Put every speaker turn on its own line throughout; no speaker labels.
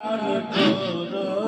দেখা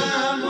Mama.